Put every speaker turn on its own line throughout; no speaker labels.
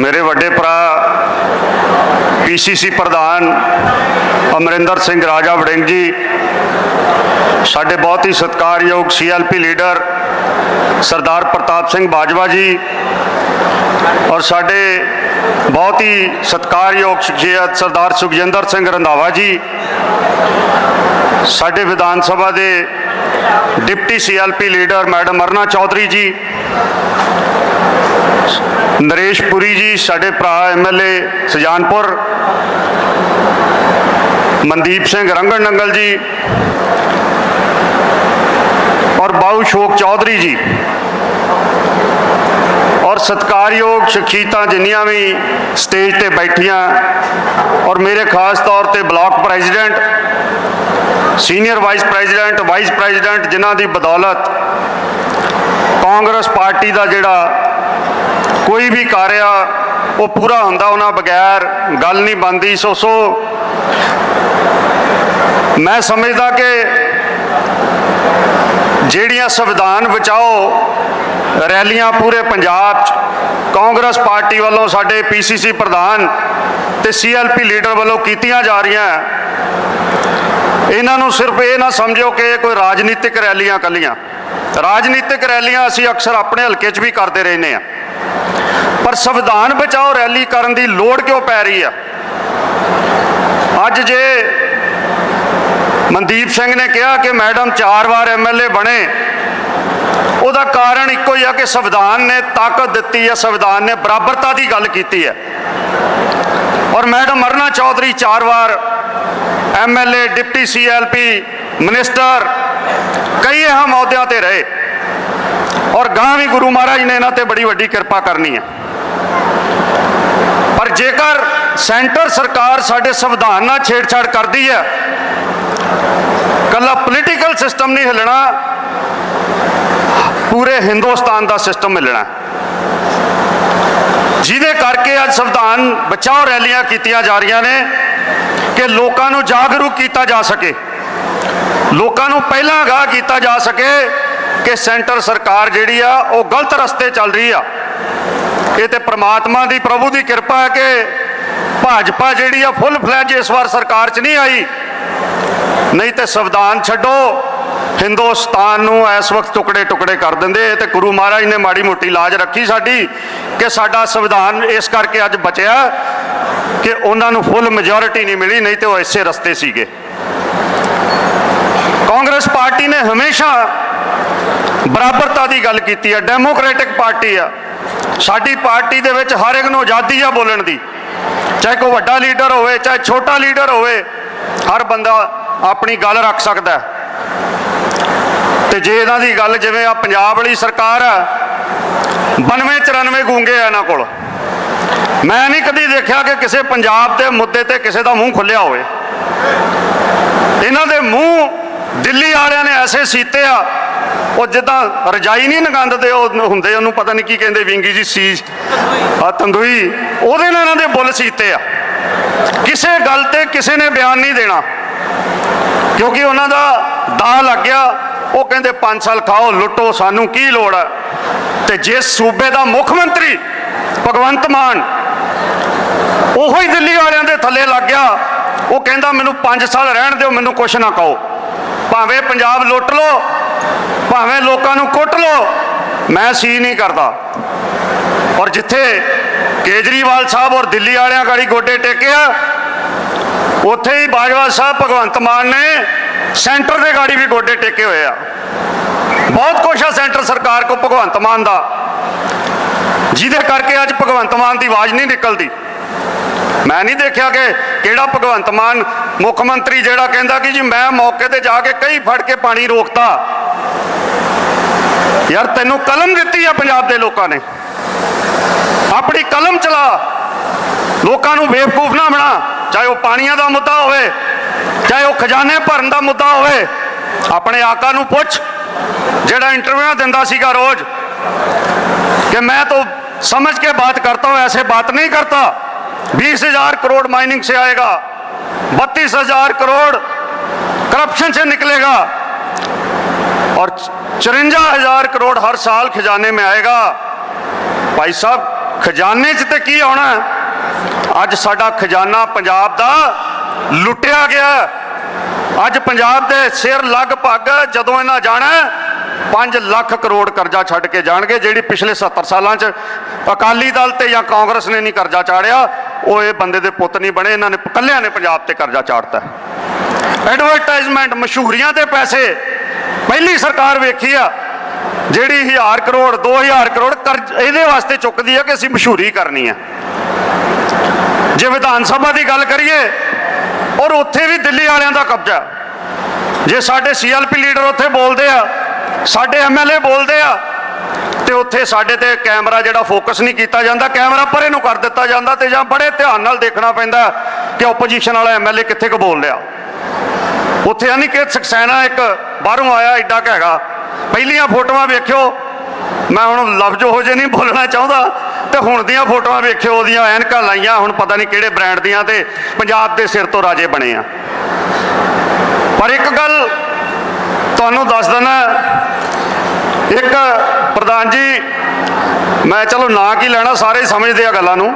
ਮੇਰੇ ਵੱਡੇ ਭਰਾ ਪੀਸੀਸੀ ਪ੍ਰਧਾਨ ਅਮਰਿੰਦਰ ਸਿੰਘ ਰਾਜਾ ਵੜਿੰਗ ਜੀ, ਸਾਡੇ ਬਹੁਤ ਹੀ ਸਤਿਕਾਰਯੋਗ ਸੀਐਲਪੀ ਲੀਡਰ ਸਰਦਾਰ ਪ੍ਰਤਾਪ ਸਿੰਘ ਬਾਜਵਾ ਜੀ ਔਰ ਸਾਡੇ ਬਹੁਤ ਹੀ ਸਤਿਕਾਰਯੋਗ ਸ਼ਖਸੀਅਤ ਸਰਦਾਰ ਸੁਖਜਿੰਦਰ ਸਿੰਘ ਰੰਧਾਵਾ ਜੀ, ਸਾਡੇ ਵਿਧਾਨ ਸਭਾ ਦੇ deputy CLP leader madam Aruna Chaudhary ji Naresh Puri ji, ਸਾਡੇ ਭਰਾ ਐਮਐਲਏ ਸਜਾਨਪੁਰ, ਮਨਦੀਪ ਸਿੰਘ ਰੰਗਣ ਨੰਗਲ ਜੀ ਔਰ ਬਾਉ ਸ਼ੋਕ ਚੌਧਰੀ ਜੀ। ਔਰ ਸਤਕਾਰਯੋਗ ਸ਼ਖਸੀਅਤਾਂ ਜਿੰਨੀਆਂ ਵੀ ਸਟੇਜ ਤੇ ਬੈਠੀਆਂ ਔਰ ਮੇਰੇ ਖਾਸ ਤੌਰ ਤੇ block president, senior vice president vice president ਜਿਨ੍ਹਾਂ ਦੀ ਬਦੌਲਤ ਕਾਂਗਰਸ ਪਾਰਟੀ ਦਾ ਜਿਹੜਾ ਕੋਈ ਵੀ ਕਾਰਿਆ ਉਹ ਪੂਰਾ ਹੁੰਦਾ ਉਹਨਾਂ ਬਗੈਰ, ਗੱਲ ਨਹੀਂ ਬਣਦੀ, ਸੋ ਸੋ ਮੈਂ ਸਮਝਦਾ ਕਿ ਜਿਹੜੀਆਂ ਸੰਵਿਧਾਨ ਬਚਾਓ, ਰੈਲੀਆਂ ਪੂਰੇ ਪੰਜਾਬ 'ਚ, ਕਾਂਗਰਸ ਪਾਰਟੀ ਵੱਲੋਂ ਸਾਡੇ ਪੀਸੀਸੀ ਪ੍ਰਧਾਨ ਤੇ ਸੀਐਲਪੀ ਲੀਡਰ ਵੱਲੋਂ ਕੀਤੀਆਂ ਜਾ ਰਹੀਆਂ, ਇਹਨਾਂ ਨੂੰ ਸਿਰਫ ਇਹ ਨਾ ਸਮਝੋ ਕਿ ਕੋਈ ਰਾਜਨੀਤਿਕ ਰੈਲੀਆਂ ਕੱਲੀਆਂ ਰਾਜਨੀਤਿਕ ਰੈਲੀਆਂ ਅਸੀਂ ਅਕਸਰ ਆਪਣੇ ਹਲਕੇ 'ਚ ਵੀ ਕਰਦੇ ਰਹਿੰਦੇ ਆ ਪਰ ਸੰਵਿਧਾਨ ਬਚਾਓ ਰੈਲੀ ਕਰਨ ਦੀ ਲੋੜ ਕਿਉਂ ਪੈ ਰਹੀ ਆ? ਅੱਜ ਜੇ ਮਨਦੀਪ ਸਿੰਘ ਨੇ ਕਿਹਾ ਕਿ ਮੈਡਮ ਚਾਰ ਵਾਰ ਐਮਐਲਏ ਬਣੇ, ਉਹਦਾ ਕਾਰਨ ਇੱਕੋ ਹੀ ਆ ਕਿ ਸੰਵਿਧਾਨ ਨੇ ਤਾਕਤ ਦਿੱਤੀ ਹੈ ਸੰਵਿਧਾਨ ਨੇ ਬਰਾਬਰਤਾ ਦੀ ਗੱਲ ਕੀਤੀ ਹੈ ਔਰ ਮੈਡਮ ਅਰਨਾ ਚੌਧਰੀ ਚਾਰ ਵਾਰ ਐਮਐਲਏ ਡਿਪਟੀ ਸੀਐਲਪੀ ਮਿਨਿਸਟਰ, ਕਈ ਅਹਿਮ ਅਹੁਦਿਆਂ ਤੇ ਰਹੇ। ਔਰ ਗਾਂ ਵੀ ਗੁਰੂ ਮਹਾਰਾਜ ਨੇ ਇਹਨਾਂ ਤੇ ਬੜੀ ਵੱਡੀ ਕਿਰਪਾ ਕਰਨੀ ਹੈ ਪਰ ਜੇਕਰ ਸੈਂਟਰ ਸਰਕਾਰ ਸਾਡੇ ਸੰਵਿਧਾਨ ਨਾਲ ਛੇੜਛਾੜ ਕਰਦੀ ਹੈ, ਕੱਲਾ ਪੋਲੀਟੀਕਲ ਸਿਸਟਮ ਨਹੀਂ ਹਿੱਲਣਾ, ਪੂਰੇ ਹਿੰਦੁਸਤਾਨ ਦਾ ਸਿਸਟਮ ਹਿੱਲਣਾ। ਜਿਹਦੇ ਕਰਕੇ ਅੱਜ ਸੰਵਿਧਾਨ ਬਚਾਓ ਰੈਲੀਆਂ ਕੀਤੀਆਂ ਜਾ ਰਹੀਆਂ ਨੇ ਕਿ ਲੋਕਾਂ ਨੂੰ ਜਾਗਰੂਕ ਕੀਤਾ ਜਾ ਸਕੇ। ਲੋਕਾਂ ਨੂੰ ਪਹਿਲਾਂ ਅਗਾਹ ਕੀਤਾ ਜਾ ਸਕੇ ਕਿ ਸੈਂਟਰ ਸਰਕਾਰ ਜਿਹੜੀ ਆ, ਉਹ ਗਲਤ ਰਸਤੇ ਚੱਲ ਰਹੀ ਆ। ਇਹ ਤੇ ਪ੍ਰਮਾਤਮਾ ਦੀ ਪ੍ਰਭੂ ਦੀ ਕਿਰਪਾ ਹੈ ਕਿ ਭਾਜਪਾ ਜਿਹੜੀ ਆ ਫੁੱਲ ਫਲੈਜ ਇਸ ਵਾਰ ਸਰਕਾਰ 'ਚ ਨਹੀਂ ਆਈ। ਨਹੀਂ ਤੇ ਸੰਵਿਧਾਨ ਛੱਡੋ। ਹਿੰਦੁਸਤਾਨ ਨੂੰ ਇਸ ਵਕਤ ਟੁਕੜੇ ਟੁਕੜੇ ਕਰ ਦਿੰਦੇ। ਤੇ ਗੁਰੂ ਮਹਾਰਾਜ ਨੇ ਮਾੜੀ ਮੋਟੀ ਲਾਜ ਰੱਖੀ ਸਾਡੀ ਕਿ ਸਾਡਾ ਸੰਵਿਧਾਨ ਇਸ ਕਰਕੇ ਅੱਜ ਬਚਿਆ ਕਿ ਉਹਨਾਂ ਨੂੰ ਫੁੱਲ ਮੈਜੋਰਿਟੀ ਨਹੀਂ ਮਿਲੀ, ਨਹੀਂ ਤੇ ਉਹ ਇਸੇ ਰਸਤੇ ਸੀਗੇ। ਕਾਂਗਰਸ ਪਾਰਟੀ ਨੇ ਹਮੇਸ਼ਾ ਬਰਾਬਰਤਾ ਦੀ ਗੱਲ ਕੀਤੀ ਹੈ ਡੈਮੋਕ੍ਰੈਟਿਕ ਪਾਰਟੀ ਆ। ਸਾਡੀ ਪਾਰਟੀ ਦੇ ਵਿੱਚ ਹਰ ਇੱਕ ਨੂੰ ਆਜ਼ਾਦੀ ਆ ਬੋਲਣ ਦੀ। ਚਾਹੇ ਕੋਈ ਵੱਡਾ ਲੀਡਰ ਹੋਵੇ, ਚਾਹੇ ਛੋਟਾ ਲੀਡਰ ਹੋਵੇ, ਹਰ ਬੰਦਾ ਆਪਣੀ ਗੱਲ ਰੱਖ ਸਕਦਾ ਹੈ। ਤੇ ਜੇ ਇਹਨਾਂ ਦੀ ਗੱਲ ਜਿਵੇਂ ਆ ਪੰਜਾਬ ਵਾਲੀ ਸਰਕਾਰ ਆ 92 94 ਗੂੰਗੇ ਆ ਇਹਨਾਂ ਕੋਲ, ਮੈਂ ਨਹੀਂ ਕਦੀ ਦੇਖਿਆ ਕਿ ਕਿਸੇ ਪੰਜਾਬ ਦੇ ਮੁੱਦੇ ਤੇ ਕਿਸੇ ਦਾ ਮੂੰਹ ਖੁੱਲਿਆ ਹੋਵੇ। ਇਹਨਾਂ ਦੇ ਮੂੰਹ ਦਿੱਲੀ ਵਾਲਿਆਂ ਨੇ ਐਸੇ ਸੀਤੇ ਆ ਉਹ ਜਿੱਦਾਂ ਰਜਾਈ ਨਹੀਂ ਨਗੰਦਦੇ ਉਹ ਹੁੰਦੇ, ਉਹਨੂੰ ਪਤਾ ਨਹੀਂ ਕੀ ਕਹਿੰਦੇ, ਵਿੰਗੀ ਜੀ, ਸੀ, ਆ, ਤੰਦੂਈ। ਉਹਦੇ ਨਾਲ ਇਹਨਾਂ ਦੇ ਬੁੱਲ ਸੀਤੇ ਆ। ਕਿਸੇ ਗੱਲ ਤੇ ਕਿਸੇ ਨੇ ਬਿਆਨ ਨਹੀਂ ਦੇਣਾ। ਕਿਉਂਕਿ ਉਹਨਾਂ ਦਾ ਦਾ ਲੱਗ ਗਿਆ, ਉਹ ਕਹਿੰਦੇ 5 ਸਾਲ ਖਾਓ, ਲੁੱਟੋ, ਸਾਨੂੰ ਕੀ ਲੋੜ ਹੈ ਤੇ ਜਿਸ ਸੂਬੇ ਦਾ ਮੁੱਖ ਮੰਤਰੀ ਭਗਵੰਤ ਮਾਨ ਉਹੋ ਹੀ ਦਿੱਲੀ ਵਾਲਿਆਂ ਦੇ ਥੱਲੇ ਲੱਗ ਗਿਆ, ਉਹ ਕਹਿੰਦਾ, ਮੈਨੂੰ 5 ਸਾਲ ਰਹਿਣ ਦਿਓ, ਮੈਨੂੰ ਕੁਛ ਨਾ ਕਹੋ। ਭਾਵੇਂ ਪੰਜਾਬ ਲੁੱਟ ਲਓ ਭਾਵੇਂ ਲੋਕਾਂ ਨੂੰ ਕੁੱਟ ਲੋ ਮੈਂ ਸੀ ਨਹੀਂ ਕਰਦਾ। ਔਰ ਜਿੱਥੇ ਕੇਜਰੀਵਾਲ ਸਾਹਿਬ ਔਰ ਦਿੱਲੀ ਵਾਲਿਆਂ ਗਾੜੀ ਗੋਡੇ ਟੇਕਿਆ, ਉੱਥੇ ਹੀ ਬਾਜਵਾ ਸਾਹਿਬ ਭਗਵੰਤ ਮਾਨ ਨੇ ਸੈਂਟਰ ਦੇ ਗਾੜੀ ਵੀ ਗੋਡੇ ਟੇਕੇ ਹੋਏ ਆ। ਬਹੁਤ ਕੁਛ ਆ ਸੈਂਟਰ ਸਰਕਾਰ ਕੋ ਭਗਵੰਤ ਮਾਨ ਦਾ। ਜਿਹਦੇ ਕਰਕੇ ਅੱਜ ਭਗਵੰਤ ਮਾਨ ਦੀ ਆਵਾਜ਼ ਨਹੀਂ ਨਿਕਲਦੀ। ਮੈਂ ਨਹੀਂ ਦੇਖਿਆ ਕਿ ਕਿਹੜਾ ਭਗਵੰਤ ਮਾਨ ਮੁੱਖ ਮੰਤਰੀ ਜਿਹੜਾ ਕਹਿੰਦਾ ਕਿ ਜੀ ਮੈਂ ਮੌਕੇ ਤੇ ਜਾ ਕੇ ਕਈ ਫੜ ਕੇ ਪਾਣੀ ਰੋਕਤਾ। ਯਾਰ ਤੈਨੂੰ ਕਲਮ ਦਿੱਤੀ ਆ ਪੰਜਾਬ ਦੇ ਲੋਕਾਂ ਨੇ ਆਪਣੀ ਕਲਮ ਚਲਾ ਲੋਕਾਂ ਨੂੰ ਬੇਵਕੂਫ ਨਾ ਬਣਾ ਚਾਹੇ ਉਹ ਪਾਣੀਆਂ ਦਾ ਮੁੱਦਾ ਹੋਵੇ ਚਾਹੇ ਉਹ ਖਜ਼ਾਨੇ ਭਰਨ ਦਾ ਮੁੱਦਾ ਹੋਵੇ ਆਪਣੇ ਆਕਾ ਨੂੰ ਪੁੱਛ ਜਿਹੜਾ ਇੰਟਰਵਿਊ ਦਿੰਦਾ ਸੀਗਾ ਰੋਜ਼ कि मैं तो समझ के बात करता हूं ऐसे बात नहीं करता बीस हजार करोड़ माइनिंग से आएगा बत्तीस हजार करोड़ करप्शन से निकलेगा और चुरंजा हजार करोड़ हर साल खजाने में आएगा भाई साहब ਖਜ਼ਾਨੇ 'ਚ ਤੇ ਕੀ ਆਉਣਾ ਅੱਜ ਸਾਡਾ ਖਜ਼ਾਨਾ ਪੰਜਾਬ ਦਾ ਲੁੱਟਿਆ ਗਿਆ ਅੱਜ ਪੰਜਾਬ ਦੇ ਸਿਰ ਲਗਭਗ ਜਦੋਂ ਇਹਨਾਂ ਜਾਣਾ 5 ਲੱਖ ਕਰੋੜ ਕਰਜ਼ਾ ਛੱਡ ਕੇ ਜਾਣਗੇ ਜਿਹੜੀ ਪਿਛਲੇ 70 ਸਾਲਾਂ 'ਚ ਅਕਾਲੀ ਦਲ ਤੇ ਜਾਂ ਕਾਂਗਰਸ ਨੇ ਨਹੀਂ ਕਰਜ਼ਾ ਚਾੜਿਆ ਉਹ ਇਹ ਬੰਦੇ ਦੇ ਪੁੱਤ ਨਹੀਂ ਬਣੇ ਇਹਨਾਂ ਨੇ ਇਕੱਲਿਆਂ ਨੇ ਪੰਜਾਬ ਤੇ ਕਰਜ਼ਾ ਚਾੜਤਾ ਐਡਵਰਟਾਈਜ਼ਮੈਂਟ ਮਸ਼ਹੂਰੀਆਂ ਤੇ ਪੈਸੇ ਪਹਿਲੀ ਸਰਕਾਰ ਵੇਖੀ ਆ, ਜਿਹੜੀ 1000 ਕਰੋੜ 2000 ਕਰੋੜ ਕਰਜ਼ ਇਹਦੇ ਵਾਸਤੇ ਚੁੱਕਦੀ ਆ ਕਿ ਅਸੀਂ ਮਸ਼ਹੂਰੀ ਕਰਨੀ ਆ। ਜੇ ਵਿਧਾਨ ਸਭਾ ਦੀ ਗੱਲ ਕਰੀਏ, ਔਰ ਉੱਥੇ ਵੀ ਦਿੱਲੀ ਵਾਲਿਆਂ ਦਾ ਕਬਜ਼ਾ। ਜੇ ਸਾਡੇ ਸੀਐਲਪੀ ਲੀਡਰ ਉੱਥੇ ਬੋਲਦੇ ਆ, ਸਾਡੇ ਐਮਐਲਏ ਬੋਲਦੇ ਆ, ਤੇ ਉੱਥੇ ਸਾਡੇ ਤੇ ਕੈਮਰਾ ਜਿਹੜਾ ਫੋਕਸ ਨਹੀਂ ਕੀਤਾ ਜਾਂਦਾ, ਕੈਮਰਾ ਪਰੇ ਨੂੰ ਕਰ ਦਿੱਤਾ ਜਾਂਦਾ ਤੇ ਜਾਂ ਬੜੇ ਧਿਆਨ ਨਾਲ ਦੇਖਣਾ ਪੈਂਦਾ ਕਿ ਆਪੋਜੀਸ਼ਨ ਵਾਲਾ ਐਮਐਲਏ ਕਿੱਥੇ ਕੁ ਬੋਲ ਰਿਹਾ। ਉੱਥੇ ਅਨਿਕੇਤ ਸਕਸੈਨਾ ਇੱਕ ਬਾਹਰੋਂ ਆਇਆ ਐਡਾ ਕੁ ਹੈਗਾ। ਪਹਿਲੀਆਂ ਫੋਟੋਆਂ ਵੇਖਿਓ, ਮੈਂ ਹੁਣ ਲਫ਼ਜ਼ ਉਹ ਜਿਹੇ ਨਹੀਂ ਬੋਲਣਾ ਚਾਹੁੰਦਾ, ਤੇ ਹੁਣ ਦੀਆਂ ਫੋਟੋਆਂ ਵੇਖਿਓ, ਉਹਦੀਆਂ ਐਨਕਾਂ ਲਾਈਆਂ, ਹੁਣ ਪਤਾ ਨਹੀਂ ਕਿਹੜੇ ਬ੍ਰਾਂਡ ਦੀਆਂ ਤੇ ਪੰਜਾਬ ਦੇ ਸਿਰ ਤੋਂ ਰਾਜੇ ਬਣੇ ਆ। ਪਰ ਇੱਕ ਗੱਲ ਤੁਹਾਨੂੰ ਦੱਸ ਦਿੰਦਾ, ਇੱਕ ਪ੍ਰਧਾਨ ਜੀ, ਮੈਂ ਚਲੋ ਨਾਂ ਕੀ ਲੈਣਾ, ਸਾਰੇ ਸਮਝਦੇ ਆ ਗੱਲਾਂ ਨੂੰ।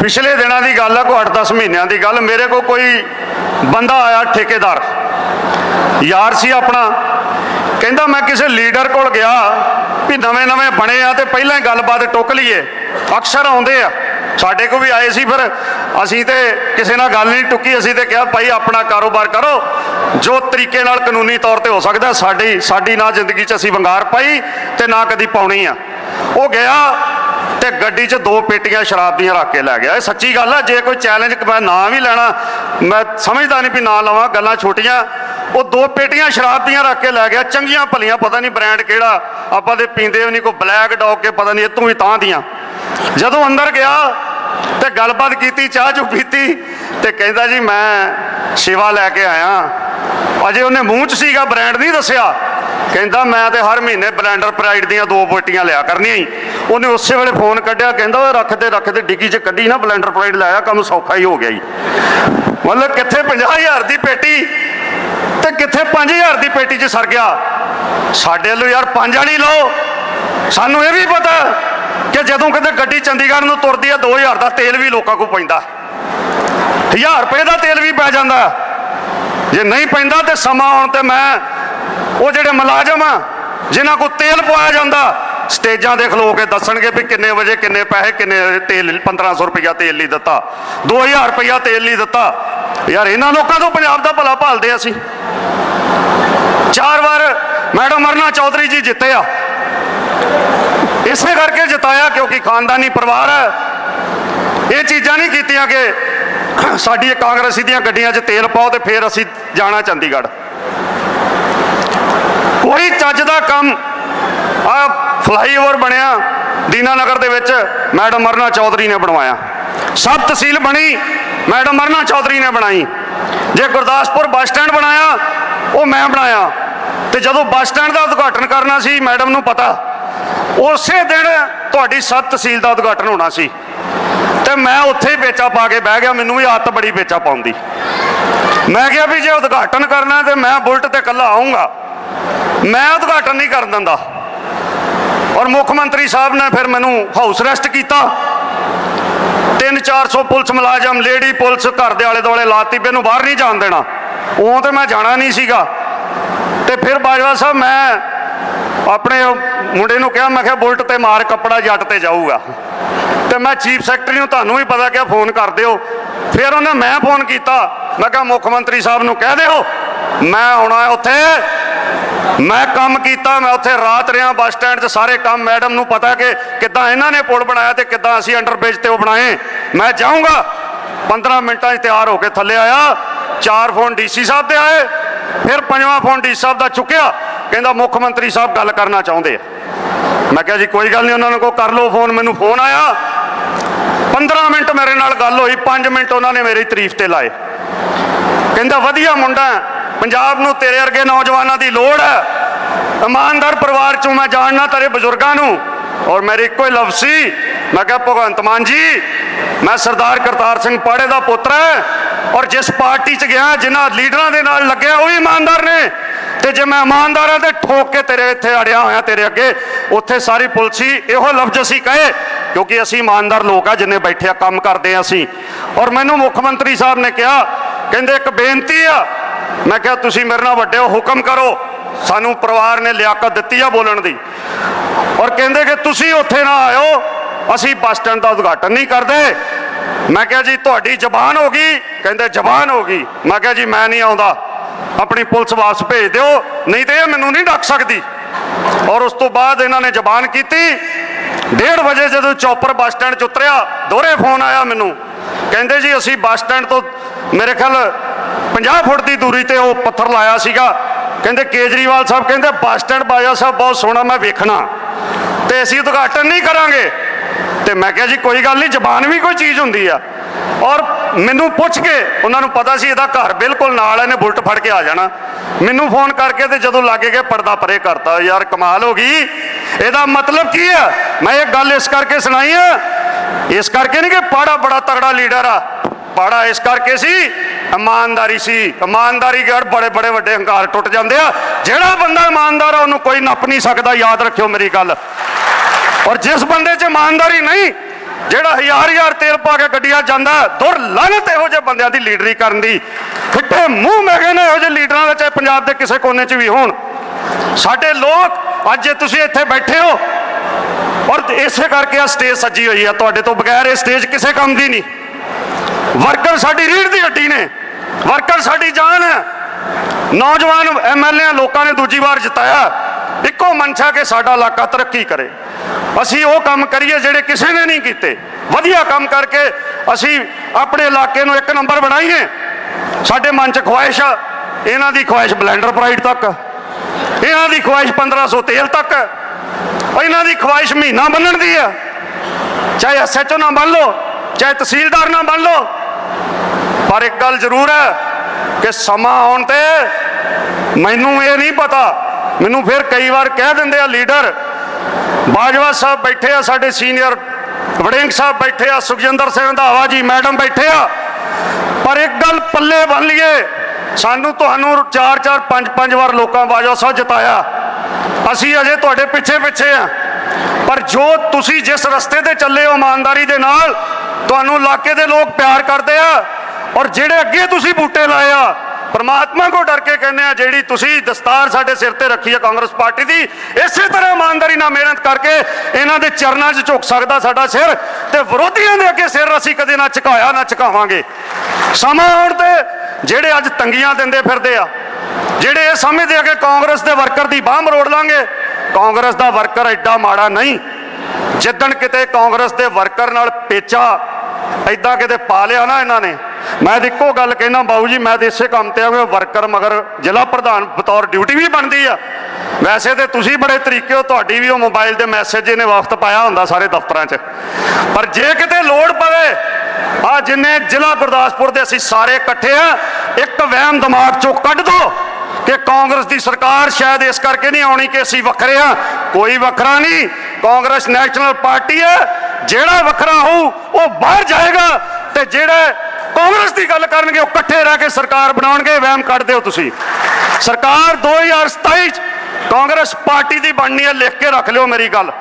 ਪਿਛਲੇ ਦਿਨਾਂ ਦੀ ਗੱਲ ਆ, ਕੋਈ 8-10 ਮਹੀਨਿਆਂ ਦੀ ਗੱਲ, ਮੇਰੇ ਕੋਲ ਕੋਈ ਬੰਦਾ ਆਇਆ ਠੇਕੇਦਾਰ। ਯਾਰ ਸੀ ਆਪਣਾ। ਕਹਿੰਦਾ, ਮੈਂ ਕਿਸੇ ਲੀਡਰ ਕੋਲ ਗਿਆ ਵੀ ਨਵੇਂ ਨਵੇਂ ਬਣੇ ਆ ਤੇ ਪਹਿਲਾਂ ਹੀ ਗੱਲਬਾਤ ਟੁੱਕ ਲਈਏ। ਅਕਸਰ ਆਉਂਦੇ ਆ। ਸਾਡੇ ਕੋਲ ਵੀ ਆਏ ਸੀ ਫਿਰ। ਅਸੀਂ ਤੇ ਕਿਸੇ ਨਾਲ ਗੱਲ ਨਹੀਂ ਟੁੱਕੀ। ਅਸੀਂ ਤੇ ਕਿਹਾ, ਭਾਈ, ਆਪਣਾ ਕਾਰੋਬਾਰ ਕਰੋ। ਜੋ ਤਰੀਕੇ ਨਾਲ ਕਾਨੂੰਨੀ ਤੌਰ ਤੇ ਹੋ ਸਕਦਾ, ਸਾਡੀ ਸਾਡੀ ਨਾ ਜ਼ਿੰਦਗੀ 'ਚ ਅਸੀਂ ਵੰਗਾਰ ਪਾਈ ਤੇ ਨਾ ਕਦੀ ਪਾਉਣੀ ਆ। ਉਹ ਗਿਆ। ਤੇ ਗੱਡੀ 'ਚ ਦੋ ਪੇਟੀਆਂ ਸ਼ਰਾਬ ਦੀਆਂ ਰੱਖ ਕੇ ਲੈ ਗਿਆ। ਇਹ ਸੱਚੀ ਗੱਲ ਆ, ਜੇ ਕੋਈ ਚੈਲੰਜ ਮੈਂ ਨਾਂ ਵੀ ਲੈਣਾ, ਮੈਂ ਸਮਝਦਾ ਨਹੀਂ ਵੀ ਨਾਂ ਲਵਾਂ, ਗੱਲਾਂ ਛੋਟੀਆਂ। ਉਹ ਦੋ ਪੇਟੀਆਂ ਸ਼ਰਾਬ ਦੀਆਂ ਰੱਖ ਕੇ ਲੈ ਗਿਆ, ਚੰਗੀਆਂ ਭਲੀਆਂ, ਪਤਾ ਨਹੀਂ ਬ੍ਰਾਂਡ ਕਿਹੜਾ। ਆਪਾਂ ਤੇ ਪੀਂਦੇ ਵੀ ਨਹੀਂ, ਕੋਈ ਬਲੈਕ ਡੌਗ ਕੇ ਪਤਾ ਨਹੀਂ ਇਤੋਂ ਵੀ ਤਾਂ ਦੀਆਂ। ਜਦੋਂ ਅੰਦਰ ਗਿਆ ਤੇ ਗੱਲਬਾਤ ਕੀਤੀ, ਚਾਹ ਚੁ ਪੀਤੀ ਤੇ ਕਹਿੰਦਾ ਜੀ, ਮੈਂ ਸੇਵਾ ਲੈ ਕੇ ਆਇਆ। ਅਜੇ ਉਹਨੇ ਮੂੰਹ 'ਚ ਸੀਗਾ ਬ੍ਰਾਂਡ ਨਹੀਂ ਦੱਸਿਆ। ਕਹਿੰਦਾ, ਮੈਂ ਤੇ ਹਰ ਮਹੀਨੇ ਬਲੈਂਡਰ ਪ੍ਰਾਈਡ ਦੀਆਂ ਦੋ ਪੇਟੀਆਂ ਲਿਆ ਕਰਨੀਆਂ ਹੀ ਉਹਨੇ ਉਸੇ ਵੇਲੇ ਫੋਨ ਕੱਢਿਆ, ਕਹਿੰਦਾ ਉਹ ਰੱਖਦੇ ਰੱਖਦੇ ਡਿੱਗੀ 'ਚ ਕੱਢੀ ਨਾ ਬਲੈਂਡਰ ਪ੍ਰਾਈਡ ਲਾਇਆ, ਕੰਮ ਸੌਖਾ ਹੀ ਹੋ ਗਿਆ ਜੀ ਮਤਲਬ ਕਿੱਥੇ 50000 ਦੀ ਪੇਟੀ ਤੇ ਕਿੱਥੇ 5000 ਦੀ ਪੇਟੀ 'ਚ ਸਰ ਗਿਆ? ਸਾਡੇ ਵੱਲੋਂ ਯਾਰ ਪੰਜ ਵਾਲੀ ਲਓ। ਸਾਨੂੰ ਇਹ ਵੀ ਪਤਾ। ਕਿ ਜਦੋਂ ਕਹਿੰਦੇ ਗੱਡੀ ਚੰਡੀਗੜ੍ਹ ਨੂੰ ਤੁਰਦੀ ਆ 2000 ਦਾ ਤੇਲ ਵੀ ਲੋਕਾਂ ਕੋਲ ਪੈਂਦਾ। 1000 ਰੁਪਏ ਦਾ ਤੇਲ ਵੀ ਪੈ ਜਾਂਦਾ। ਜੇ ਨਹੀਂ ਪੈਂਦਾ ਤੇ ਸਮਾਂ ਆਉਣ ਤੇ ਮੈਂ ਉਹ ਜਿਹੜੇ ਮੁਲਾਜ਼ਮ ਆ, ਜਿਨ੍ਹਾਂ ਕੋਲ ਤੇਲ ਪਵਾਇਆ ਜਾਂਦਾ, ਸਟੇਜਾਂ ਦੇ ਖਲੋ ਕੇ ਦੱਸਣਗੇ ਵੀ ਕਿੰਨੇ ਵਜੇ ਕਿੰਨੇ ਪੈਸੇ, ਕਿੰਨੇ ਤੇਲ 1500 ਰੁਪਇਆ ਤੇਲ ਲਈ ਦਿੱਤਾ। 2000 ਰੁਪਇਆ ਤੇਲ ਲਈ ਦਿੱਤਾ। ਯਾਰ ਇਹਨਾਂ ਲੋਕਾਂ ਤੋਂ ਪੰਜਾਬ ਦਾ ਭਲਾ ਭਾਲਦੇ ਅਸੀਂ। ਚਾਰ ਵਾਰ ਮੈਡਮ ਅਰਨਾ ਚੌਧਰੀ ਜੀ ਜਿੱਤੇ ਆ। ਇਸੇ ਕਰਕੇ ਜਿਤਾਇਆ ਕਿਉਂਕਿ ਖਾਨਦਾਨੀ ਪਰਿਵਾਰ ਹੈ। ਇਹ ਚੀਜ਼ਾਂ ਨਹੀਂ ਕੀਤੀਆਂ ਕਿ ਸਾਡੀ ਕਾਂਗਰਸੀ ਦੀਆਂ ਗੱਡੀਆਂ 'ਚ ਤੇਲ ਪਾਓ ਤੇ ਫਿਰ ਅਸੀਂ ਜਾਣਾ ਚੰਡੀਗੜ੍ਹ। ਕੋਈ ਚੱਜ ਦਾ ਕੰਮ ਆ ਫਲਾਈਓਵਰ ਬਣਿਆ ਦੀਨਾਨਗਰ ਦੇ ਵਿੱਚ ਮੈਡਮ ਅਰਨਾ ਚੌਧਰੀ ਨੇ ਬਣਵਾਇਆ। ਸਭ ਤਹਿਸੀਲ ਬਣੀ, ਮੈਡਮ ਅਰਨਾ ਚੌਧਰੀ ਨੇ ਬਣਾਈ। ਜੇ ਗੁਰਦਾਸਪੁਰ ਬੱਸ ਸਟੈਂਡ ਬਣਾਇਆ, ਉਹ ਮੈਂ ਬਣਾਇਆ। ਤੇ ਜਦੋਂ ਬੱਸ ਸਟੈਂਡ ਦਾ ਉਦਘਾਟਨ ਕਰਨਾ ਸੀ, ਮੈਡਮ ਨੂੰ ਪਤਾ ਉਸੇ ਦਿਨ ਤੁਹਾਡੀ ਸੱਤ ਤਹਿਸੀਲ ਦਾ ਉਦਘਾਟਨ ਹੋਣਾ ਸੀ ਤੇ ਮੈਂ ਉੱਥੇ ਹੀ ਵੇਚਾ ਪਾ ਕੇ ਬਹਿ ਗਿਆ, ਮੈਨੂੰ ਵੀ ਆਦਤ ਬੜੀ ਵੇਚਾ ਪਾਉਂਦੀ। ਮੈਂ ਕਿਹਾ ਵੀ ਜੇ ਉਦਘਾਟਨ ਕਰਨਾ ਤੇ ਮੈਂ ਬੁਲਟ ਤੇ ਇਕੱਲਾ ਆਉਂਗਾ ਮੈਂ ਉਦਘਾਟਨ ਨਹੀਂ ਕਰਨ ਦਿੰਦਾ। ਔਰ ਮੁੱਖ ਮੰਤਰੀ ਸਾਹਿਬ ਨੇ ਫਿਰ ਮੈਨੂੰ ਹਾਊਸ ਅਰੈਸਟ ਕੀਤਾ। 3-400 ਪੁਲਿਸ ਮੁਲਾਜ਼ਮ, ਲੇਡੀ ਪੁਲਿਸ, ਘਰ ਦੇ ਆਲੇ ਦੁਆਲੇ ਲਾਤੀ ਵੀ ਇਹਨੂੰ ਬਾਹਰ ਨਹੀਂ ਜਾਣ ਦੇਣਾ। ਉਹ ਤੇ ਮੈਂ ਜਾਣਾ ਨਹੀਂ ਸੀਗਾ। ਤੇ ਫਿਰ ਬਾਜਵਾ ਸਾਹਿਬ, ਮੈਂ ਆਪਣੇ ਮੁੰਡੇ ਨੂੰ ਕਿਹਾ, ਮੈਂ ਕਿਹਾ ਬੁਲਟ ਤੇ ਮਾਰ, ਕੱਪੜਾ ਜੱਟ ਤੇ ਜਾਊਗਾ। ਤੇ ਮੈਂ ਚੀਫ ਸੈਕਟਰੀ ਨੂੰ ਤੁਹਾਨੂੰ ਵੀ ਪਤਾ ਕਿਹਾ ਫੋਨ ਕਰ ਦਿਓ। ਫਿਰ ਉਹਨੇ ਮੈਂ ਫੋਨ ਕੀਤਾ। ਮੈਂ ਕਿਹਾ, ਮੁੱਖ ਮੰਤਰੀ ਸਾਹਿਬ ਨੂੰ ਕਹਿ ਦਿਓ, ਮੈਂ ਆਉਣਾ ਉੱਥੇ, ਮੈਂ ਕੰਮ ਕੀਤਾ, ਮੈਂ ਉੱਥੇ ਰਾਤ ਰਿਆਂ ਬੱਸ ਸਟੈਂਡ 'ਚ, ਸਾਰੇ ਕੰਮ ਮੈਡਮ ਨੂੰ ਪਤਾ ਕਿ ਕਿੱਦਾਂ ਇਹਨਾਂ ਨੇ ਪੁਲ ਬਣਾਇਆ ਤੇ ਕਿੱਦਾਂ ਅਸੀਂ ਅੰਡਰਬ੍ਰਿਜ ਤੇ ਉਹ ਬਣਾਏ। ਮੈਂ ਜਾਊਂਗਾ। 15 ਮਿੰਟਾਂ 'ਚ ਤਿਆਰ ਹੋ ਕੇ ਥੱਲੇ ਆਇਆ। ਚਾਰ ਫੋਨ ਡੀਸੀ ਸਾਹਿਬ ਦੇ ਆਏ। ਫਿਰ ਪੰਜਵਾਂ ਫੋਨ ਡੀਸੀ ਸਾਹਿਬ ਦਾ ਚੁੱਕਿਆ। ਕਹਿੰਦਾ ਮੁੱਖ ਮੰਤਰੀ ਸਾਹਿਬ ਗੱਲ ਕਰਨਾ ਚਾਹੁੰਦੇ ਆ। ਮੈਂ ਕਿਹਾ ਜੀ, ਕੋਈ ਗੱਲ ਨਹੀਂ, ਉਹਨਾਂ ਨੂੰ ਕੋ ਕਰ ਲਓ ਫੋਨ, ਮੈਨੂੰ ਫੋਨ ਆਇਆ। 15 ਮਿੰਟ ਮੇਰੇ ਨਾਲ ਗੱਲ ਹੋਈ 5 ਮਿੰਟ ਉਹਨਾਂ ਨੇ ਮੇਰੀ ਤਾਰੀਫ ਤੇ ਲਾਏ। ਕਹਿੰਦਾ, ਵਧੀਆ ਮੁੰਡਾ ਪੰਜਾਬ ਨੂੰ ਤੇਰੇ ਵਰਗੇ ਨੌਜਵਾਨਾਂ ਦੀ ਲੋੜ ਹੈ। ਇਮਾਨਦਾਰ ਪਰਿਵਾਰ ਚੋਂ ਮੈਂ ਜਾਣਨਾ ਤੇਰੇ ਬਜ਼ੁਰਗਾਂ ਨੂੰ। ਔਰ ਮੇਰੇ ਇੱਕੋ ਹੀ ਲਫ਼ਜ਼ ਸੀ। ਮੈਂ ਕਿਹਾ, ਭਗਵੰਤ ਮਾਨ ਜੀ, ਮੈਂ ਸਰਦਾਰ ਕਰਤਾਰ ਸਿੰਘ ਪਾੜੇ ਦਾ ਪੁੱਤਰ ਹਾਂ। ਔਰ ਜਿਸ ਪਾਰਟੀ 'ਚ ਗਿਆ, ਜਿਨ੍ਹਾਂ ਲੀਡਰਾਂ ਦੇ ਨਾਲ ਲੱਗਿਆ, ਉਹ ਵੀ ਇਮਾਨਦਾਰ ਨੇ। ਤੇ ਜੇ ਮੈਂ ਇਮਾਨਦਾਰ ਹਾਂ ਤੇ ਠੋਕ ਕੇ ਤੇਰੇ ਇੱਥੇ ਅੜਿਆ ਹੋਇਆ ਤੇਰੇ ਅੱਗੇ, ਉੱਥੇ ਸਾਰੀ ਪੁਲਿਸ ਹੀ ਇਹੋ ਲਫ਼ਜ਼ ਅਸੀਂ ਕਹੇ, ਕਿਉਂਕਿ ਅਸੀਂ ਇਮਾਨਦਾਰ ਲੋਕ ਆ, ਜਿੰਨੇ ਬੈਠੇ ਆ, ਕੰਮ ਕਰਦੇ ਆ ਅਸੀਂ। ਔਰ ਮੈਨੂੰ ਮੁੱਖ ਮੰਤਰੀ ਸਾਹਿਬ ਨੇ ਕਿਹਾ, ਕਹਿੰਦੇ ਇੱਕ ਬੇਨਤੀ ਆ, ਮੈਂ ਕਿਹਾ ਤੁਸੀਂ ਮੇਰੇ ਨਾਲ ਵੱਡੇ ਹੋ, ਹੁਕਮ ਕਰੋ, ਸਾਨੂੰ ਪਰਿਵਾਰ ਨੇ ਲਿਆਕਤ ਦਿੱਤੀ ਆ ਬੋਲਣ ਦੀ। ਔਰ ਕਹਿੰਦੇ ਕਿ ਤੁਸੀਂ ਉੱਥੇ ਨਾ ਆਇਓ, ਅਸੀਂ ਬੱਸ ਸਟੈਂਡ ਦਾ ਉਦਘਾਟਨ ਨਹੀਂ ਕਰਦੇ। ਮੈਂ ਕਿਹਾ ਜੀ, ਤੁਹਾਡੀ ਜ਼ਬਾਨ ਹੋ ਗਈ, ਕਹਿੰਦੇ ਜ਼ਬਾਨ ਹੋ ਗਈ। ਮੈਂ ਕਿਹਾ ਜੀ, ਮੈਂ ਨਹੀਂ ਆਉਂਦਾ। ਆਪਣੀ ਪੁਲਿਸ ਵਾਪਸ ਭੇਜ ਦਿਓ, ਨਹੀਂ ਤੇ ਇਹ ਮੈਨੂੰ ਨਹੀਂ ਡੱਕ ਸਕਦੀ। ਔਰ ਉਸ ਤੋਂ ਬਾਅਦ ਇਹਨਾਂ ਨੇ ਜ਼ਬਾਨ ਕੀਤੀ। 1:30 ਵਜੇ ਜਦੋਂ ਚੌਪਰ ਬੱਸ ਸਟੈਂਡ 'ਚ ਉਤਰਿਆ, ਦੋਹਰੇ ਫੋਨ ਆਇਆ ਮੈਨੂੰ। ਕਹਿੰਦੇ ਜੀ, ਅਸੀਂ ਬੱਸ ਸਟੈਂਡ ਤੋਂ ਮੇਰੇ ਖਿਆਲ 50 ਫੁੱਟ ਦੀ ਦੂਰੀ ਤੇ ਉਹ ਪੱਥਰ ਲਾਇਆ ਸੀਗਾ। ਕਹਿੰਦੇ ਕੇਜਰੀਵਾਲ ਸਾਹਿਬ ਕਹਿੰਦੇ, ਬੱਸ ਸਟੈਂਡ ਬਾਜਾ ਸਾਹਿਬ ਬਹੁਤ ਸੋਹਣਾ, ਮੈਂ ਵੇਖਣਾ। ਤੇ ਅਸੀਂ ਉਦਘਾਟਨ ਨਹੀਂ ਕਰਾਂਗੇ। ਤੇ ਮੈਂ ਕਿਹਾ ਜੀ, ਕੋਈ ਗੱਲ ਨਹੀਂ, ਜ਼ਬਾਨ ਵੀ ਕੋਈ ਚੀਜ਼ ਹੁੰਦੀ ਆ। ਔਰ ਮੈਨੂੰ ਪੁੱਛ ਕੇ ਉਹਨਾਂ ਨੂੰ ਪਤਾ ਸੀ ਇਹਦਾ ਘਰ ਬਿਲਕੁਲ ਨਾਲ ਹੈ, ਇਹਨੇ ਬੁਲਟ ਫੜ ਕੇ ਆ ਜਾਣਾ। ਮੈਨੂੰ ਫੋਨ ਕਰਕੇ ਤੇ ਜਦੋਂ ਲਾਗੇ ਗਏ ਪਰਦਾ ਪਰੇ ਕਰਤਾ ਯਾਰ ਕਮਾਲ ਹੋ ਗਈ। ਇਹਦਾ ਮਤਲਬ ਕੀ ਆ? ਮੈਂ ਇਹ ਗੱਲ ਇਸ ਕਰਕੇ ਸੁਣਾਈ ਆ ਇਸ ਕਰਕੇ ਨਹੀਂ ਕਿ ਪਾੜਾ ਬੜਾ ਤਗੜਾ ਲੀਡਰ ਆ। ਪਾੜਾ ਇਸ ਕਰਕੇ ਸੀ ਇਮਾਨਦਾਰੀ ਸੀ। ਇਮਾਨਦਾਰੀ ਗੜ ਬੜੇ ਬੜੇ ਵੱਡੇ ਹੰਕਾਰ ਟੁੱਟ ਜਾਂਦੇ ਆ। ਜਿਹੜਾ ਬੰਦਾ ਇਮਾਨਦਾਰ ਆ ਉਹਨੂੰ ਕੋਈ ਨੱਪ ਨਹੀਂ ਸਕਦਾ। ਯਾਦ ਰੱਖਿਓ ਮੇਰੀ ਗੱਲ। ਔਰ ਜਿਸ ਬੰਦੇ 'ਚ ਇਮਾਨਦਾਰੀ ਨਹੀਂ ਜਿਹੜਾ ਹਜ਼ਾਰ ਹਜ਼ਾਰ ਤੇਲ ਪਾ ਕੇ ਗੱਡੀਆਂ ਜਾਂਦਾ, ਦੁਰ ਲਾਨਤ ਇਹੋ ਜਿਹੇ ਬੰਦਿਆਂ ਦੀ ਲੀਡਰੀ ਕਰਨ ਦੀ। ਫਿੱਟੇ ਮੂੰਹ ਮੈਗੇ ਨੇ ਇਹੋ ਜਿਹੇ ਲੀਡਰਾਂ ਦੇ ਚਾਹੇ ਪੰਜਾਬ ਦੇ ਕਿਸੇ ਕੋਨੇ 'ਚ ਵੀ ਹੋਣ। ਸਾਡੇ ਲੋਕ, ਅੱਜ ਜੇ ਤੁਸੀਂ ਇੱਥੇ ਬੈਠੇ ਹੋ, ਔਰ ਇਸੇ ਕਰਕੇ ਆ ਸਟੇਜ ਸੱਜੀ ਹੋਈ ਆ, ਤੁਹਾਡੇ ਤੋਂ ਬਗੈਰ ਇਹ ਸਟੇਜ ਕਿਸੇ ਕੰਮ ਦੀ ਨਹੀਂ। ਵਰਕਰ ਸਾਡੀ ਰੀੜ ਦੀ ਹੱਡੀ ਨੇ ਵਰਕਰ ਸਾਡੀ ਜਾਨ ਹੈ। ਨੌਜਵਾਨ ਐਮਐਲਏ ਲੋਕਾਂ ਨੇ ਦੂਜੀ ਵਾਰ ਜਿਤਾਇਆ। ਇੱਕੋ ਮਨਸ਼ਾ ਕਿ ਸਾਡਾ ਇਲਾਕਾ ਤਰੱਕੀ ਕਰੇ। ਅਸੀਂ ਉਹ ਕੰਮ ਕਰੀਏ ਜਿਹੜੇ ਕਿਸੇ ਨੇ ਨਹੀਂ ਕੀਤੇ। ਵਧੀਆ ਕੰਮ ਕਰਕੇ ਅਸੀਂ ਆਪਣੇ ਇਲਾਕੇ ਨੂੰ ਇੱਕ ਨੰਬਰ ਬਣਾਈਏ। ਸਾਡੇ ਮਨ 'ਚ ਖੁਆਇਸ਼ ਆ, ਇਹਨਾਂ ਦੀ ਖੁਆਇਸ਼ ਬਲੈਂਡਰ ਪ੍ਰਾਈਡ ਤੱਕ, ਇਹਨਾਂ ਦੀ ਖੁਆਇਸ਼ 1500 ਤੇਲ ਤੱਕ, ਇਹਨਾਂ ਦੀ ਖੁਆਇਸ਼ ਮਹੀਨਾ ਬੰਨਣ ਦੀ ਆ। ਚਾਹੇ ਐਸਐਚਓ ਨਾ ਬਣ ਲਓ, ਚਾਹੇ ਤਹਿਸੀਲਦਾਰ ਨਾ ਬਣ ਲਓ। ਪਰ ਇੱਕ ਗੱਲ ਜ਼ਰੂਰ ਹੈ ਕਿ ਸਮਾਂ ਆਉਣ ਤੇ ਮੈਨੂੰ ਇਹ ਨਹੀਂ ਪਤਾ ਮੈਨੂੰ ਫਿਰ ਕਈ ਵਾਰ ਕਹਿ ਦਿੰਦੇ ਆ, ਲੀਡਰ, ਬਾਜਵਾ ਸਾਹਿਬ ਬੈਠੇ ਆ, ਸਾਡੇ ਸੀਨੀਅਰ, ਵੜਿੰਗ ਸਾਹਿਬ ਬੈਠੇ ਆ, ਸੁਖਜਿੰਦਰ ਸਿੰਘ ਰੰਧਾਵਾ ਜੀ, ਮੈਡਮ ਬੈਠੇ ਆ। ਪਰ ਇੱਕ ਗੱਲ ਪੱਲੇ ਬੰਨ ਲਈਏ, ਸਾਨੂੰ ਤੁਹਾਨੂੰ 4-4 5-5 ਵਾਰ ਲੋਕਾਂ ਬਾਜਵਾ ਸਾਹਿਬ ਜਿਤਾਇਆ। ਅਸੀਂ ਅਜੇ ਤੁਹਾਡੇ ਪਿੱਛੇ ਪਿੱਛੇ ਆ। ਪਰ ਜੋ ਤੁਸੀਂ ਜਿਸ ਰਸਤੇ ਤੇ ਚੱਲੇ ਹੋ ਇਮਾਨਦਾਰੀ ਦੇ ਨਾਲ, ਤੁਹਾਨੂੰ ਇਲਾਕੇ ਦੇ ਲੋਕ ਪਿਆਰ ਕਰਦੇ ਆ ਔਰ ਜਿਹੜੇ ਅੱਗੇ ਤੁਸੀਂ ਬੂਟੇ ਲਾਏ ਆ ਪਰਮਾਤਮਾ ਕੋ ਡਰ ਕੇ ਕਹਿੰਦੇ ਆ, ਜਿਹੜੀ ਤੁਸੀਂ ਦਸਤਾਰ ਸਾਡੇ ਸਿਰ ਤੇ ਰੱਖੀ ਆ ਕਾਂਗਰਸ ਪਾਰਟੀ ਦੀ, ਇਸੇ ਤਰ੍ਹਾਂ ਇਮਾਨਦਾਰੀ ਨਾਲ ਮਿਹਨਤ ਕਰਕੇ ਇਹਨਾਂ ਦੇ ਚਰਨਾਂ 'ਚ ਝੁਕ ਸਕਦਾ ਸਾਡਾ ਸਿਰ ਤੇ ਵਿਰੋਧੀਆਂ ਦੇ ਅੱਗੇ ਸਿਰ ਅਸੀਂ ਕਦੇ ਨਾ ਝੁਕਾਇਆ, ਨਾ ਝੁਕਾਵਾਂਗੇ। ਸਮਾਂ ਆਉਣ ਤੇ ਜਿਹੜੇ ਅੱਜ ਤੰਗੀਆਂ ਦਿੰਦੇ ਫਿਰਦੇ ਆ, ਜਿਹੜੇ ਇਹ ਸਮਝਦੇ ਆ ਕਿ ਕਾਂਗਰਸ ਦੇ ਵਰਕਰ ਦੀ ਬਾਹ ਮਰੋੜ ਲਾਂਗੇ, ਕਾਂਗਰਸ ਦਾ ਵਰਕਰ ਐਡਾ ਮਾੜਾ ਨਹੀਂ। ਜਿੱਦਣ ਕਿਤੇ ਕਾਂਗਰਸ ਦੇ ਵਰਕਰ ਨਾਲ ਪੇਚਾ ਐਦਾਂ ਕਿਤੇ ਪਾ ਲਿਆ ਨਾ ਇਹਨਾਂ ਨੇ ਮੈਂ ਤਾਂ ਇੱਕੋ ਗੱਲ ਕਹਿਣਾ ਬਾਊ ਜੀ, ਮੈਂ ਤਾਂ ਇਸੇ ਕੰਮ ਤੇ ਆ ਵਰਕਰ ਮਗਰ ਜ਼ਿਲ੍ਹਾ ਪ੍ਰਧਾਨ ਬਤੌਰ ਡਿਊਟੀ ਵੀ ਬਣਦੀ ਆ। ਵੈਸੇ ਤੇ ਤੁਸੀਂ ਬੜੇ ਤਰੀਕੇ ਹੋ ਤੁਹਾਡੀ ਵੀ ਉਹ ਮੋਬਾਈਲ ਦੇ ਮੈਸੇਜ ਇਹਨੇ ਵਕਤ ਪਾਇਆ ਹੁੰਦਾ ਸਾਰੇ ਦਫ਼ਤਰਾਂ 'ਚ। ਪਰ ਜੇ ਕਿਤੇ ਲੋੜ ਪਵੇ, ਆ ਜਿੰਨੇ ਜ਼ਿਲ੍ਹਾ ਗੁਰਦਾਸਪੁਰ ਦੇ ਅਸੀਂ ਸਾਰੇ ਇਕੱਠੇ ਆ, ਇੱਕ ਵਹਿਮ ਦਿਮਾਗ 'ਚੋਂ ਕੱਢ ਦੋ ਕਿ ਕਾਂਗਰਸ ਦੀ ਸਰਕਾਰ ਸ਼ਾਇਦ ਇਸ ਕਰਕੇ ਨਹੀਂ ਆਉਣੀ ਕਿ ਅਸੀਂ ਵੱਖਰੇ ਆ। ਕੋਈ ਵੱਖਰਾ ਨਹੀਂ, ਕਾਂਗਰਸ ਨੈਸ਼ਨਲ ਪਾਰਟੀ ਹੈ ਜਿਹੜਾ ਵੱਖਰਾ ਹੋਊ, ਉਹ ਬਾਹਰ ਜਾਏਗਾ ਤੇ ਜਿਹੜੇ ਕਾਂਗਰਸ ਦੀ ਗੱਲ ਕਰਨਗੇ, ਉਹ ਇਕੱਠੇ ਰਹਿ ਕੇ ਸਰਕਾਰ ਬਣਾਉਣਗੇ, ਵਹਿਮ ਕੱਢ ਦਿਓ ਤੁਸੀਂ। ਸਰਕਾਰ 2027 ਚ ਕਾਂਗਰਸ ਪਾਰਟੀ ਦੀ ਬਣਨੀ ਹੈ, ਲਿਖ ਕੇ ਰੱਖ ਲਿਓ ਮੇਰੀ ਗੱਲ।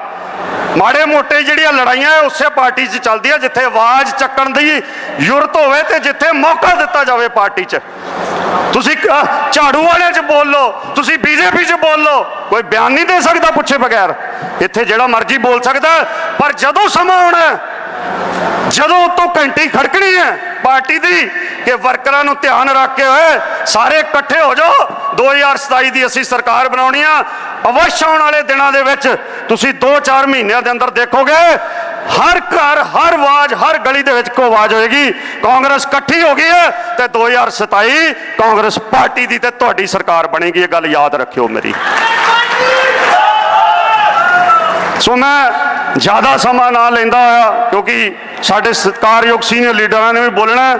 ਮਾੜੇ ਮੋਟੇ ਜਿਹੜੀਆਂ ਲੜਾਈਆਂ ਇਹ ਉਸੇ ਪਾਰਟੀ 'ਚ ਚੱਲਦੀਆਂ ਜਿੱਥੇ ਆਵਾਜ਼ ਚੱਕਣ ਦੀ ਯੁਰਤ ਹੋਵੇ ਤੇ ਜਿੱਥੇ ਮੌਕਾ ਦਿੱਤਾ ਜਾਵੇ ਪਾਰਟੀ 'ਚ। ਤੁਸੀਂ ਝਾੜੂ ਵਾਲਿਆਂ 'ਚ ਬੋਲ ਲਓ, ਤੁਸੀਂ ਬੀਜੇਪੀ 'ਚ ਬੋਲੋ ਕੋਈ ਬਿਆਨ ਨਹੀਂ ਦੇ ਸਕਦਾ ਪੁੱਛੇ ਬਗੈਰ। ਇੱਥੇ ਜਿਹੜਾ ਮਰਜ਼ੀ ਬੋਲ ਸਕਦਾ, ਪਰ ਜਦੋਂ ਸਮਾਂ ਆਉਣਾ ਜਦੋਂ ਉਤੋਂ ਘੰਟੀ ਖੜਕਣੀ ਹੈ, ਪਾਰਟੀ ਦੀ, ਕਿ ਵਰਕਰਾਂ ਨੂੰ ਧਿਆਨ ਰੱਖ ਕੇ ਹੋਏ ਸਾਰੇ ਇਕੱਠੇ ਹੋ ਜਾਓ। 2027 ਦੀ ਅਸੀਂ ਸਰਕਾਰ ਬਣਾਉਣੀ ਆ। ਅਵਸ਼ ਆਉਣ ਵਾਲੇ ਦਿਨਾਂ ਦੇ ਵਿੱਚ ਤੁਸੀਂ 2-4 ਮਹੀਨਿਆਂ ਦੇ ਅੰਦਰ ਦੇਖੋਗੇ, ਹਰ ਘਰ, ਹਰ ਆਵਾਜ਼, ਹਰ ਗਲੀ ਦੇ ਵਿੱਚ ਕੋ ਆਵਾਜ਼ ਹੋਏਗੀ। ਕਾਂਗਰਸ ਇਕੱਠੀ ਹੋ ਗਈ ਹੈ ਤੇ 2027 ਕਾਂਗਰਸ ਪਾਰਟੀ ਦੀ ਤੇ ਤੁਹਾਡੀ ਸਰਕਾਰ ਬਣੇਗੀ। ਇਹ ਗੱਲ ਯਾਦ ਰੱਖਿਓ ਮੇਰੀ। ਸੋ ਮੈਂ ਜ਼ਿਆਦਾ ਸਮਾਂ ਨਾ ਲੈਂਦਾ ਹੋਇਆ, ਕਿਉਂਕਿ ਸਾਡੇ ਸਤਿਕਾਰਯੋਗ ਸੀਨੀਅਰ ਲੀਡਰਾਂ ਨੇ ਵੀ ਬੋਲਣਾ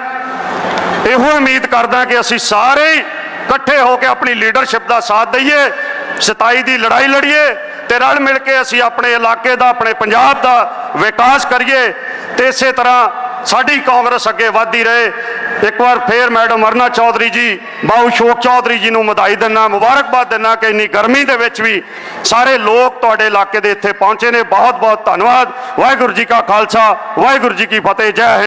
ਇਹੋ ਉਮੀਦ ਕਰਦਾ ਕਿ ਅਸੀਂ ਸਾਰੇ ਹੀ ਇਕੱਠੇ ਹੋ ਕੇ ਆਪਣੀ ਲੀਡਰਸ਼ਿਪ ਦਾ ਸਾਥ ਦਈਏ 27 ਦੀ ਲੜਾਈ ਲੜੀਏ ਤੇ ਰਲ ਮਿਲ ਕੇ ਅਸੀਂ ਆਪਣੇ ਇਲਾਕੇ ਦਾ, ਆਪਣੇ ਪੰਜਾਬ ਦਾ ਵਿਕਾਸ ਕਰੀਏ ਤੇ ਇਸੇ ਤਰ੍ਹਾਂ ਸਾਡੀ ਕਾਂਗਰਸ ਅੱਗੇ ਵਧਦੀ ਰਹੇ। ਇੱਕ ਵਾਰ ਫੇਰ ਮੈਡਮ ਅਰਨਾ ਚੌਧਰੀ ਜੀ, ਬਾਊ ਸ਼ੋਕ ਚੌਧਰੀ ਜੀ ਨੂੰ ਵਧਾਈ ਦਿੰਦਾ ਮੁਬਾਰਕਬਾਦ ਦਿੰਦਾ ਕਿ ਇੰਨੀ ਗਰਮੀ ਦੇ ਵਿੱਚ ਵੀ ਸਾਰੇ ਲੋਕ ਤੁਹਾਡੇ ਇਲਾਕੇ ਦੇ ਇੱਥੇ ਪਹੁੰਚੇ ਨੇ। ਬਹੁਤ ਬਹੁਤ ਧੰਨਵਾਦ। ਵਾਹਿਗੁਰੂ ਜੀ ਕਾ ਖਾਲਸਾ, ਵਾਹਿਗੁਰੂ ਜੀ ਕੀ ਫਤਿਹ। ਜੈ ਹਿੰਦ।